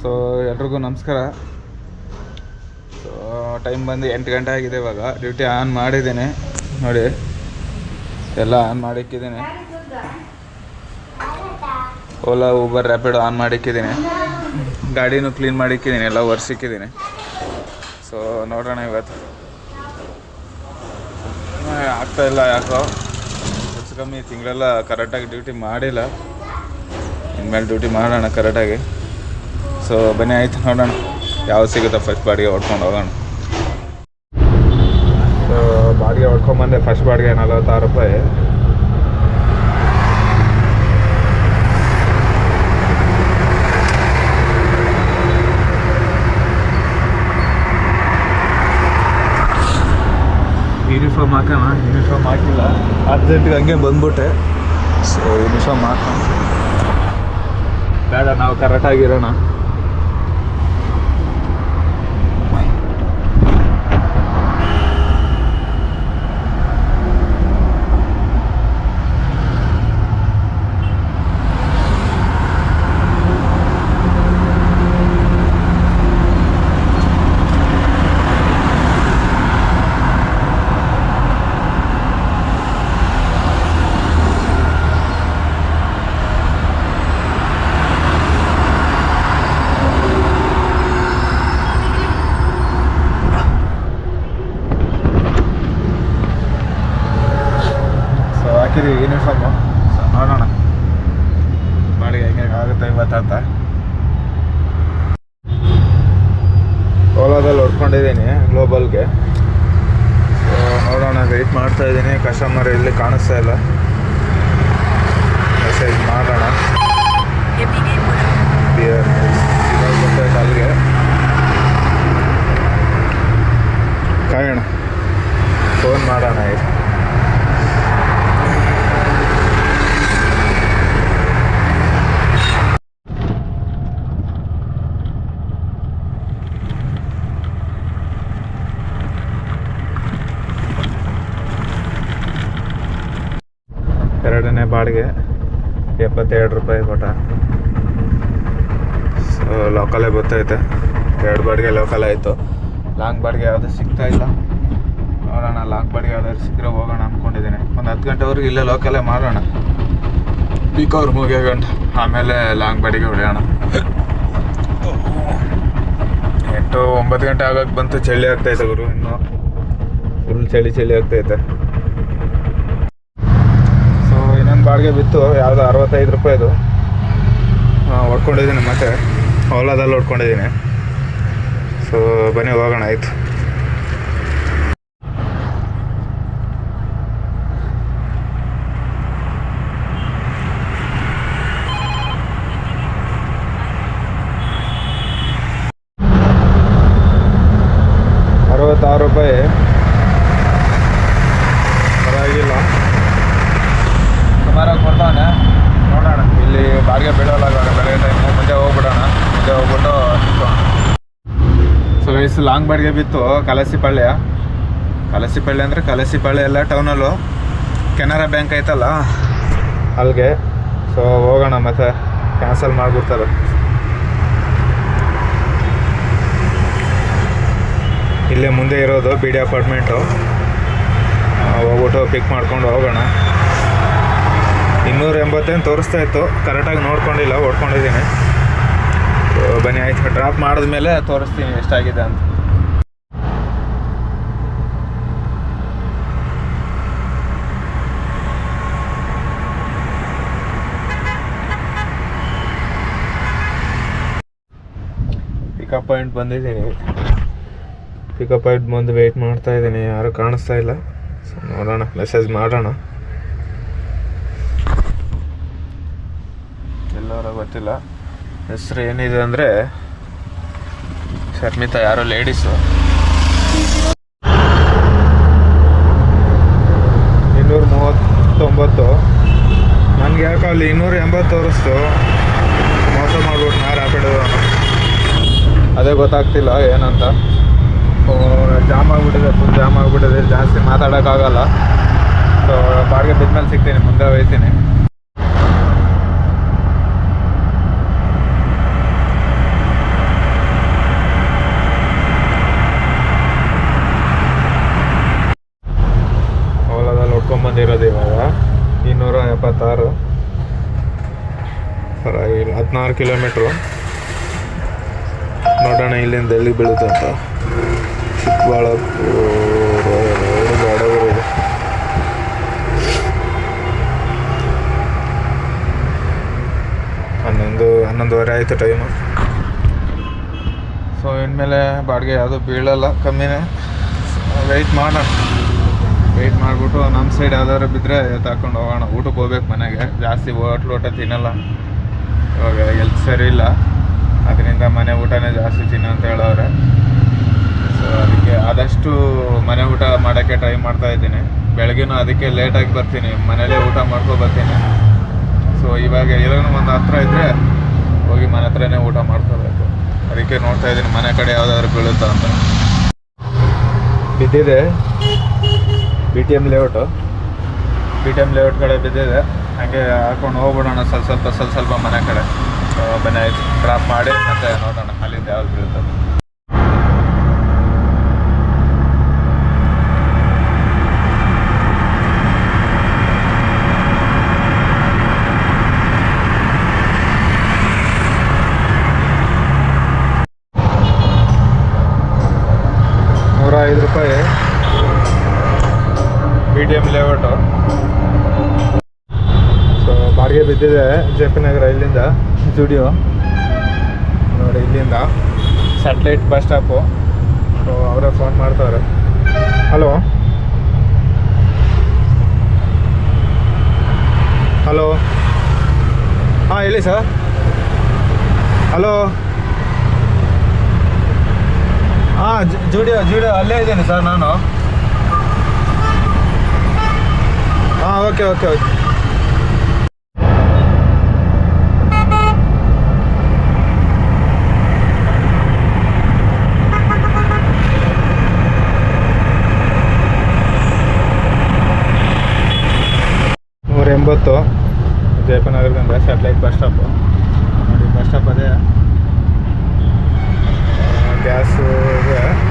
So ಎಲ್ರಿಗೂ ನಮಸ್ಕಾರ. So time ಬಂದು ಎಂಟು ಗಂಟೆ ಆಗಿದೆ ಇವಾಗ. ಡ್ಯೂಟಿ ಆನ್ ಮಾಡಿದ್ದೀನಿ. ನೋಡಿ, ಎಲ್ಲ ಆನ್ ಮಾಡಿಕ್ಕಿದ್ದೀನಿ. ಓಲಾ ಊಬರ್ ರ್ಯಾಪಿಡ್ ಆನ್ ಮಾಡಿಕ್ಕಿದ್ದೀನಿ. ಗಾಡಿನೂ ಕ್ಲೀನ್ ಮಾಡಿಕ್ಕಿದ್ದೀನಿ. ಎಲ್ಲ ಒರೆಸಿಕ್ಕಿದ್ದೀನಿ. ಸೊ ನೋಡೋಣ ಇವತ್ತು. ಆಗ್ತಾ ಇಲ್ಲ ಯಾಕೋ? ಹೆಚ್ಚು ಕಮ್ಮಿ ತಿಂಗಳೆಲ್ಲ ಕರೆಕ್ಟಾಗಿ ಡ್ಯೂಟಿ ಮಾಡಿಲ್ಲ. ಇನ್ಮೇಲೆ ಡ್ಯೂಟಿ ಮಾಡೋಣ ಕರೆಕ್ಟಾಗಿ ಸೊ ಬನ್ನಿ ಆಯ್ತು ನೋಡೋಣ. ಯಾವ ಸಿಗುತ್ತೆ ಫಸ್ಟ್ ಬಾಡಿಗೆ ಹೊಡ್ಕೊಂಡು ಹೋಗೋಣ. ಸೊ ಬಾಡಿಗೆ ಹೊಡ್ಕೊಂಬಂದೆ ಫಸ್ಟ್ ಬಾಡಿಗೆ ನಲವತ್ತಾರು ರೂಪಾಯಿ. ಯೂನಿಫಾರ್ಮ್ ಹಾಕೋಣ? ಯೂನಿಫಾರ್ಮ್ ಹಾಕಿಲ್ಲ. ಅರ್ಜೆಂಟಿಗೆ ಹಂಗೆ ಬಂದ್ಬಿಟ್ಟೆ. ಸೊ ಯೂನಿಫಾರ್ಮ್ ಹಾಕೋಣ. ಬೇಡ ನಾವು ಕರೆಕ್ಟಾಗಿರೋಣ ಸೊ ಹಾಕಿದ್ದೀವಿ ಯೂನಿಫಾರ್ಮು ಸೊ ನೋಡೋಣ ಬಾಡಿಗೆ ಹೆಂಗೆ ಆಗುತ್ತೆ ಇವತ್ತಂತ ಹೊಡ್ಕೊಂಡಿದ್ದೀನಿ ಗ್ಲೋಬಲ್ಗೆ. ಸೊ ನೋಡೋಣ ವೆಯ್ಟ್ ಮಾಡ್ತಾ ಇದ್ದೀನಿ. ಕಸ್ಟಮರ್ ಇಲ್ಲಿ ಕಾಣಿಸ್ತಾ ಇಲ್ಲ. ಮೆಸೇಜ್ ಮಾಡೋಣ. ಅಲ್ಲಿಗೆ. ಕಾಯೋಣ ಫೋನ್ ಮಾಡೋಣ ಈಗ ಎರಡನೇ ಬಾಡಿಗೆ ಎಪ್ಪತ್ತೆರಡು ರೂಪಾಯಿ ಕೊಟ್ಟ ಸೊ ಲೋಕಲೇ ಗೊತ್ತೈತೆ ಎರಡು ಬಾಡಿಗೆ ಲೋಕಲ್ ಆಯಿತು. ಲಾಂಗ್ ಬಾಡಿಗೆ ಯಾವುದು ಸಿಗ್ತಾ ಇಲ್ಲ. ನೋಡೋಣ ಲಾಂಗ್ ಬಾಡಿಗೆ ಯಾವ್ದಾದ್ರು ಸಿಕ್ಕರೆ ಹೋಗೋಣ ಅಂದ್ಕೊಂಡಿದ್ದೀನಿ ಒಂದು ಹತ್ತು ಗಂಟೆವರೆಗೆ ಇಲ್ಲೇ ಲೋಕಲೇ ಮಾಡೋಣ. ಪೀಕ್ ಅವ್ರು ಮುಗಿಯೋ ಗಂಟೆ. ಆಮೇಲೆ ಲಾಂಗ್ ಬಾಡಿಗೆ ಹೊಡೆಯೋಣ. ಎಂಟು ಒಂಬತ್ತು ಗಂಟೆ ಆಗೋಕೆ ಬಂತು, ಚಳಿ ಆಗ್ತೈತೆ ಗುರು, ಇನ್ನು. ಫುಲ್ ಚಳಿ ಚಳಿ ಆಗ್ತೈತೆ ಬಾಡಿಗೆ ಬಿತ್ತು ಯಾವುದೋ ಅರವತ್ತೈದು ರೂಪಾಯಿದು. ಹೊಡ್ಕೊಂಡಿದ್ದೀನಿ ಮತ್ತೆ. ಹೊಲದಲ್ಲಿ ಹೊಡ್ಕೊಂಡಿದ್ದೀನಿ. ಸೊ ಬನ್ನಿ ಹೋಗೋಣ ಆಯಿತು ಅರವತ್ತಾರು ರೂಪಾಯಿ ಪರವಾಗಿಲ್ಲ ಸುಮಾರಾಗಿ ಕೊಡ್ತಾನೆ ನೋಡೋಣ ಇಲ್ಲಿ ಬಾಡಿಗೆ ಬೀಳೋಲ್ಲ ಇವಾಗ ಬೆಳಗ್ಗೆ ಟೈಮು ಮುಂದೆ ಹೋಗ್ಬಿಡೋಣ ಮುಂದೆ ಹೋಗ್ಬಿಟ್ಟು ನಿಂತ್ಕೊಳ್ಳೋಣ ಸೊ ವಯಸ್ಸು ಲಾಂಗ್ ಬಾಡಿಗೆ ಬಿತ್ತು ಕಲಸಿಪಳ್ಳಿಯ ಕಲಸಿಪಳ್ಳಿ ಅಂದರೆ ಕಲಸಿಪಳ್ಳಿ ಎಲ್ಲ ಟೌನಲ್ಲೂ ಕೆನರಾ ಬ್ಯಾಂಕ್ ಐತಲ್ಲ ಅಲ್ಲಿಗೆ ಸೊ ಹೋಗೋಣ ಮತ್ತೆ ಕ್ಯಾನ್ಸಲ್ ಮಾಡಿಬಿಡ್ತಾರೆ. ಇಲ್ಲೇ ಮುಂದೆ ಇರೋದು ಬಿ ಡಿ ಅಪಾರ್ಟ್ಮೆಂಟು ಹೋಗ್ಬಿಟ್ಟು ಪಿಕ್ ಮಾಡ್ಕೊಂಡು ಹೋಗೋಣ. ಇನ್ನೂರ ಎಂಬತ್ತೇನು ತೋರಿಸ್ತಾ ಇತ್ತು ಕರೆಕ್ಟಾಗಿ ನೋಡ್ಕೊಂಡಿಲ್ಲ, ಓಡ್ಕೊಂಡಿದ್ದೀನಿ. ಬನ್ನಿ, ಆಯ್ತು. ಡ್ರಾಪ್ ಮಾಡಿದ್ಮೇಲೆ ತೋರಿಸ್ತೀನಿ, ಎಷ್ಟಾಗಿದೆ ಅಂತ. ಪಿಕಪ್ ಪಾಯಿಂಟ್ ಬಂದಿದ್ದೀನಿ. ಪಿಕಪ್ ಪಾಯಿಂಟ್ ಬಂದು ವೆಯ್ಟ್ ಮಾಡ್ತಾ ಇದ್ದೀನಿ. ಯಾರು ಕಾಣಿಸ್ತಾ ಇಲ್ಲ. ನೋಡೋಣ ಮೆಸೇಜ್ ಮಾಡೋಣ. ಎಲ್ಲರ ಗೊತ್ತಿಲ್ಲ. ಹೆಸರು ಏನಿದೆ ಅಂದರೆ ಶರ್ಮಿತಾ, ಯಾರೋ ಲೇಡೀಸು ಇನ್ನೂರ ಮೂವತ್ತೊಂಬತ್ತು. ನನಗೆ ಯಾಕೆ ಅಲ್ಲಿ ಇನ್ನೂರ ಎಂಬತ್ತು ತೋರಿಸ್ತು. ಮೋಸ ಮಾಡ್ಬಿಟ್ಟು ನಾ ರ್ಯಾಪಿಡ್ ಅದೇ ಗೊತ್ತಾಗ್ತಿಲ್ಲ ಏನಂತ. ಜಾಮ್ ಆಗಿಬಿಟ್ಟಿದೆ ಫುಲ್ ಜಾಮ್ ಆಗಿಬಿಟ್ಟಿದೆ, ಜಾಸ್ತಿ ಮಾತಾಡೋಕ್ಕಾಗಲ್ಲ. ಸೊ ಬಾಡಿಗೆ ಬಿದ್ಮೇಲೆ ಸಿಗ್ತೀನಿ, ಮುಂದೆ ಹೋಗ್ತೀನಿ. ಹದಿನಾರು ಕಿಲೋಮೀಟ್ರು. ನೋಡೋಣ ಇಲ್ಲಿಂದ ಎಲ್ಲಿ ಬೀಳುತ್ತೆ ಅಂತ. ಚಿಕ್ಕಬಳ್ಳಾಪುರ ಹನ್ನೊಂದು, ಹನ್ನೊಂದುವರೆ ಆಯಿತು ಟೈಮು ಸೊ ಇನ್ಮೇಲೆ ಬಾಡಿಗೆ ಯಾವುದು ಬೀಳಲ್ಲ, ಕಮ್ಮಿನೇ. ವೆಯ್ಟ್ ಮಾಡೋಣ. ವೆಯ್ಟ್ ಮಾಡಿಬಿಟ್ಟು ನಮ್ಮ ಸೈಡ್ ಯಾವ್ದಾದ್ರು ಬಿದ್ದರೆ ತಾಕೊಂಡು ಹೋಗೋಣ. ಊಟಕ್ಕೆ ಹೋಗ್ಬೇಕು ಮನೆಗೆ. ಜಾಸ್ತಿ ಹೋಟ್ಲು ಊಟ ತಿನ್ನಲ್ಲ. ಇವಾಗ ಎಲ್ತ್ ಸರಿ ಇಲ್ಲ. ಅದರಿಂದ ಮನೆ ಊಟನೇ ಜಾಸ್ತಿ ತಿನ್ನು ಅಂತ ಹೇಳೋರೆ ಸೊ ಅದಕ್ಕೆ ಆದಷ್ಟು ಮನೆ ಊಟ ಮಾಡೋಕ್ಕೆ ಟ್ರೈ ಮಾಡ್ತಾ ಇದ್ದೀನಿ. ಬೆಳಗ್ಗೆನೂ ಅದಕ್ಕೆ ಲೇಟಾಗಿ ಬರ್ತೀನಿ. ಮನೇಲೇ ಊಟ ಮಾಡ್ಕೊ ಬರ್ತೀನಿ. ಸೊ ಇವಾಗ ಏನೋ ಒಂದು ಹತ್ರ ಇದ್ದರೆ ಹೋಗಿ ಮನೆ ಹತ್ರನೇ ಊಟ ಮಾಡ್ಕೋಬೇಕು. ಅದಕ್ಕೆ ನೋಡ್ತಾ ಇದ್ದೀನಿ ಮನೆ ಕಡೆ ಯಾವುದಾದ್ರು ಬೀಳುತ್ತಾ ಅಂತ. ಬಿದ್ದಿದೆ. B T M layout B T M layout ಕಡೆ ಬಿದ್ದಿದೆ. ಹಾಗೆ ಹಾಕೊಂಡು ಹೋಗ್ಬಿಡೋಣ ಸ್ವಲ್ಪ ಸ್ವಲ್ಪ ಸ್ವಲ್ಪ ಸ್ವಲ್ಪ ಮನೆ ಕಡೆ. ಬನ್ನಿ ಡ್ರಾಪ್ ಮಾಡಿ ಮತ್ತೆ ನೋಡೋಣ, ಅಲ್ಲಿಂದ ಯಾವ್ದು ಬೀಳುತ್ತೆ ನೂರ ಐದು ರೂಪಾಯಿ B T M layout so ಬಿದ್ದಿದೆ ಜೆ ಪಿ ನಗರ ಇಲ್ಲಿಂದ. ಸ್ಟುಡಿಯೋ ನೋಡಿ ಇಲ್ಲಿಂದ. ಸ್ಯಾಟಲೈಟ್ ಬಸ್ ಸ್ಟಾಪು ಸೊ ಅವರೇ ಫೋನ್ ಮಾಡ್ತಾವ್ರೆ. ಹಲೋ ಹಲೋ ಹಾಂ ಹೇಳಿ ಸರ್ ಹಲೋ ಹಾಂ ಜುಡಿಯೋ ಜುಡಿಯೋ ಅಲ್ಲೇ ಇದ್ದೀನಿ ಸರ್ ನಾನು. ಹಾಂ ಓಕೆ ಓಕೆ ಓಕೆ ಎಂಬತ್ತು. ಜಯಪನಗರದಿಂದ ಸ್ಯಾಟಲೈಟ್ ಬಸ್ ಸ್ಟಾಪು ನೋಡಿ ಬಸ್ ಸ್ಟಾಪ್ ಅದೇ. ಗ್ಯಾಸು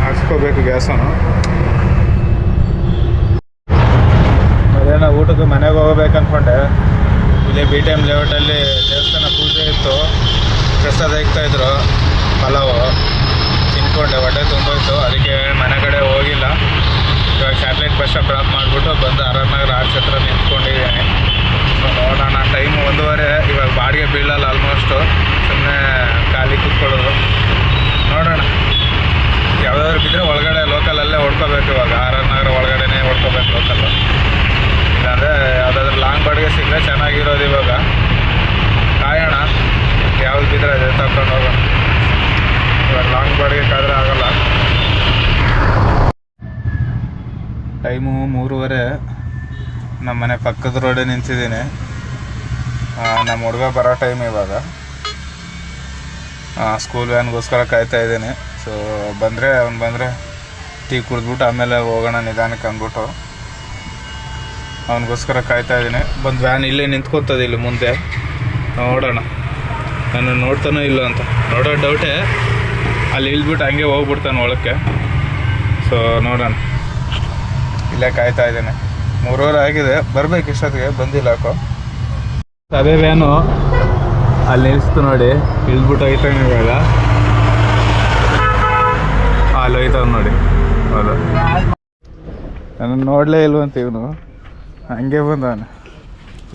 ಹಾಕ್ಸ್ಕೋಬೇಕು ಗ್ಯಾಸನ್ನು ಅದೇನೋ ಊಟಕ್ಕೆ ಮನೆಗೆ ಹೋಗ್ಬೇಕು ಅಂದ್ಕೊಂಡೆ ಇಲ್ಲಿ ಬಿ ಟಿ ಎಂ ದೇವಸ್ಥಾನ ಪೂಜೆ ಇತ್ತು. ಪ್ರಸಾದ ಇದ್ರು. ಪಲಾವು. ತಿನ್ಕೊಂಡೆ, ಹೊಟ್ಟೆ ತುಂಬೋಯ್ತು. ಅದಕ್ಕೆ ಮನೆ ಕಡೆ ಹೋಗಿಲ್ಲ. ಇವಾಗ ಸ್ಯಾಟಲೈಟ್ ಬಸ್ ಸ್ಟಾಪ್ ಡ್ರಾಪ್ ಮಾಡಿಬಿಟ್ಟು ಬಂದು ಆರಾಮನಗರ ಆರ್ ನಗರ ಆರ್ಚ್ ಹತ್ರ ನಿಂತ್ಕೊಂಡಿದ್ದೀನಿ. ನೋಡೋಣ. ಟೈಮ್ ಒಂದೂವರೆ, ಇವಾಗ ಬಾಡಿಗೆ ಬೀಳಲ್ಲ ಆಲ್ಮೋಸ್ಟು ಸುಮ್ಮನೆ ಖಾಲಿ ಕೂತ್ಕೊಳ್ಳೋದು. ನೋಡೋಣ. ಯಾವ್ದಾದ್ರು ಬಿದ್ದರೆ ಒಳಗಡೆ ಲೋಕಲಲ್ಲೇ ಹೊಡ್ಕೋಬೇಕು ಇವಾಗ. ಆರ್ ಆರ್ ನಗರ ಒಳಗಡೆನೇ ಹೊಡ್ಕೋಬೇಕು ಲೋಕಲ್ಲು ಇಲ್ಲಾಂದರೆ ಯಾವುದಾದ್ರೂ ಲಾಂಗ್ ಬಾಡಿಗೆ ಸಿಕ್ಕರೆ ಚೆನ್ನಾಗಿರೋದು ಇವಾಗ. ಕಾಯೋಣ. ಯಾವ್ದು ಬಿದ್ದರೆ ಅದೇ ತಗೊಂಡು ಹೋಗೋಣ. ಇವಾಗ ಲಾಂಗ್ ಬಾಡಿಗೆ ಕಾದ್ರೆ ಆಗಲ್ಲ. ಟೈಮು ಮೂರುವರೆ. ನಮ್ಮ ಮನೆ ಪಕ್ಕದ ರೋಡೇ ನಿಂತಿದ್ದೀನಿ. ನಮ್ಮ ಹುಡುಗ ಬರೋ ಟೈಮ್ ಇವಾಗ. ಸ್ಕೂಲ್ ವ್ಯಾನ್ಗೋಸ್ಕರ ಕಾಯ್ತಾ ಇದ್ದೀನಿ. ಸೊ ಬಂದರೆ, ಅವ್ನು ಬಂದರೆ ಟೀ ಕುಡಿದ್ಬಿಟ್ಟು ಆಮೇಲೆ ಹೋಗೋಣ ನಿಧಾನಕ್ಕೆ ಅಂದ್ಬಿಟ್ಟು. ಅವನಿಗೋಸ್ಕರ ಕಾಯ್ತಾ ಇದ್ದೀನಿ. ಬಂದು ವ್ಯಾನ್ ಇಲ್ಲೇ ನಿಂತ್ಕೊತದೆ ಇಲ್ಲಿ ಮುಂದೆ. ನೋಡೋಣ. ನಾನು ನೋಡ್ತಾನೋ ಇಲ್ಲ ಅಂತ. ನೋಡೋ ಡೌಟೇ ಅಲ್ಲಿ ಇಳಿದ್ಬಿಟ್ಟು ಹಂಗೆ ಹೋಗ್ಬಿಡ್ತಾನೆ ಒಳಕ್ಕೆ. ಸೊ ನೋಡೋಣ. ಇಲ್ಲೇ ಕಾಯ್ತಾ ಇದ್ದೀನಿ. ಮೂರುವರೆ ಆಗಿದೆ. ಬರ್ಬೇಕು ಇಷ್ಟೊತ್ತಿಗೆ ಬಂದಿಲ್ಲ ಯಾಕೋ ಅದೇ ವ್ಯಾನು ಅಲ್ಲಿ ನಿಲ್ಸ್ತು ನೋಡಿ. ಇಳ್ಬಿಟ್ಟು ಹೋಯ್ತಾನೆ ಇವಾಗ. ಅಲ್ಲಿ ಹೋಯ್ತಾವ ನೋಡಿ. ಹೌದು. ನಾನು ನೋಡಲೇ ಇಲ್ವಂತ ಇವನು. ಹಂಗೆ ಬಂದವನು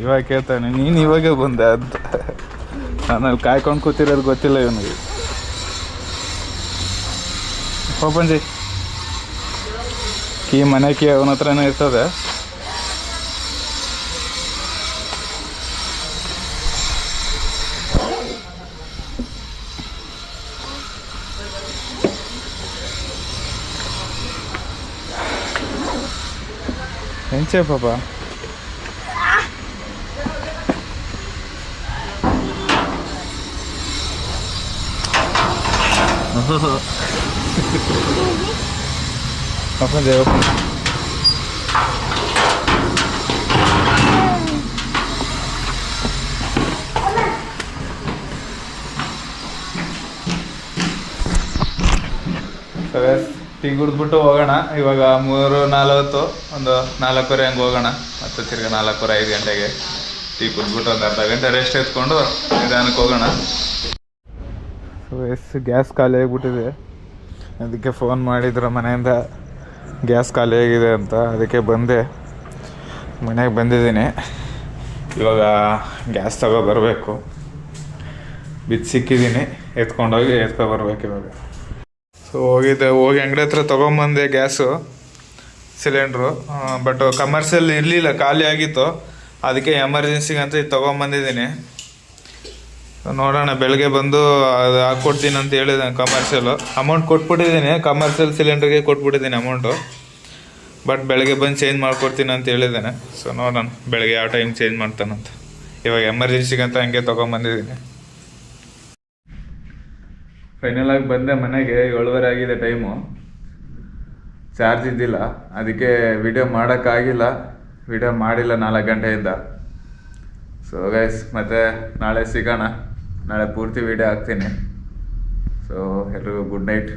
ಇವಾಗ ಕೇಳ್ತಾನೆ ನೀನು ಇವಾಗೆ ಬಂದೆ ಅಂತ. ನಾನು ಅಲ್ಲಿ ಕಾಯ್ಕೊಂಡು ಕೂತಿರೋದು ಗೊತ್ತಿಲ್ಲ ಇವನಿಗೆ. ಹೋಗ್ಬಂದಿ ಕೀ ಮನೆ ಕೀ ಅವನ ಹತ್ರನೇ ಇರ್ತದೆ. 连接宝宝。啊呵，呵呵呵呵，好，放这。ಟೀ ಕುಡಿದ್ಬಿಟ್ಟು ಹೋಗೋಣ. ಇವಾಗ ಮೂರು ನಾಲ್ವತ್ತು, ಒಂದು ನಾಲ್ಕೂವರೆ ಹಂಗೆ ಹೋಗೋಣ. ಮತ್ತು ತಿರ್ಗಿ ನಾಲ್ಕೂವರೆ ಐದು ಗಂಟೆಗೆ ಟೀ ಕುಡಿದ್ಬಿಟ್ಟು ಒಂದು ಅರ್ಧ ಗಂಟೆ ರೆಸ್ಟ್ ಎತ್ಕೊಂಡು ನಿಧಾನಕ್ಕೆ ಹೋಗೋಣ. ಸೊ ಎಸ್ ಗ್ಯಾಸ್ ಖಾಲಿ ಆಗಿಬಿಟ್ಟಿದೆ. ಅದಕ್ಕೆ ಫೋನ್ ಮಾಡಿದ್ರು ಮನೆಯಿಂದ. ಗ್ಯಾಸ್ ಖಾಲಿ ಆಗಿದೆ ಅಂತ ಅದಕ್ಕೆ ಬಂದೆ. ಮನೆಗೆ ಬಂದಿದ್ದೀನಿ. ಇವಾಗ ಗ್ಯಾಸ್ ತಗೋ ಬರಬೇಕು. ಬಿದ್ದು ಸಿಕ್ಕಿದ್ದೀನಿ. ಎತ್ಕೊಂಡೋಗಿ ಎತ್ಕೊ ಬರ್ಬೇಕು ಇವಾಗ. ಸೊ ಹೋಗಿದ್ದೆ, ಹೋಗಿ ಅಂಗಡಿ ಹತ್ರ ತೊಗೊಂಬಂದೆ ಗ್ಯಾಸು, ಸಿಲಿಂಡ್ರು. ಬಟ್ ಕಮರ್ಷಿಯಲ್ ಇರಲಿಲ್ಲ, ಖಾಲಿ ಆಗಿತ್ತು. ಅದಕ್ಕೆ ಎಮರ್ಜೆನ್ಸಿಗೆ ಅಂತ ಇದು ತೊಗೊಂಬಂದಿದ್ದೀನಿ. ನೋಡೋಣ, ಬೆಳಗ್ಗೆ ಬಂದು ಅದು ಹಾಕ್ಕೊಡ್ತೀನಿ ಅಂತ ಹೇಳಿದ್ದಾನೆ ಕಮರ್ಷಿಯಲು ಅಮೌಂಟ್ ಕೊಟ್ಬಿಟ್ಟಿದ್ದೀನಿ ಕಮರ್ಷಿಯಲ್ ಸಿಲಿಂಡ್ರಿಗೆ ಕೊಟ್ಬಿಟ್ಟಿದ್ದೀನಿ ಅಮೌಂಟು ಬಟ್ ಬೆಳಗ್ಗೆ ಬಂದು ಚೇಂಜ್ ಮಾಡ್ಕೊಡ್ತೀನಿ ಅಂತ ಹೇಳಿದ್ದೇನೆ. ಸೊ ನೋಡೋಣ, ಬೆಳಗ್ಗೆ ಯಾವ ಟೈಮ್ ಚೇಂಜ್ ಮಾಡ್ತಾನಂತ. ಇವಾಗ ಎಮರ್ಜೆನ್ಸಿಗೆ ಅಂತ ಹಂಗೆ ತೊಗೊಂಬಂದಿದ್ದೀನಿ. ಫೈನಲ್ ಆಗಿ ಬಂದೆ ಮನೆಗೆ, ಏಳುವರೆ ಆಗಿದೆ ಟೈಮು ಚಾರ್ಜ್ ಇದ್ದಿಲ್ಲ. ಅದಕ್ಕೆ ವಿಡಿಯೋ ಮಾಡೋಕ್ಕಾಗಿಲ್ಲ. ವಿಡಿಯೋ ಮಾಡಿಲ್ಲ ನಾಲ್ಕು ಗಂಟೆಯಿಂದ. ಸೊ ಗೈಸ್ ಮತ್ತೆ ನಾಳೆ ಸಿಗೋಣ. ನಾಳೆ ಪೂರ್ತಿ ವಿಡಿಯೋ ಹಾಕ್ತೀನಿ. ಸೊ ಎಲ್ರಿಗೂ ಗುಡ್ ನೈಟ್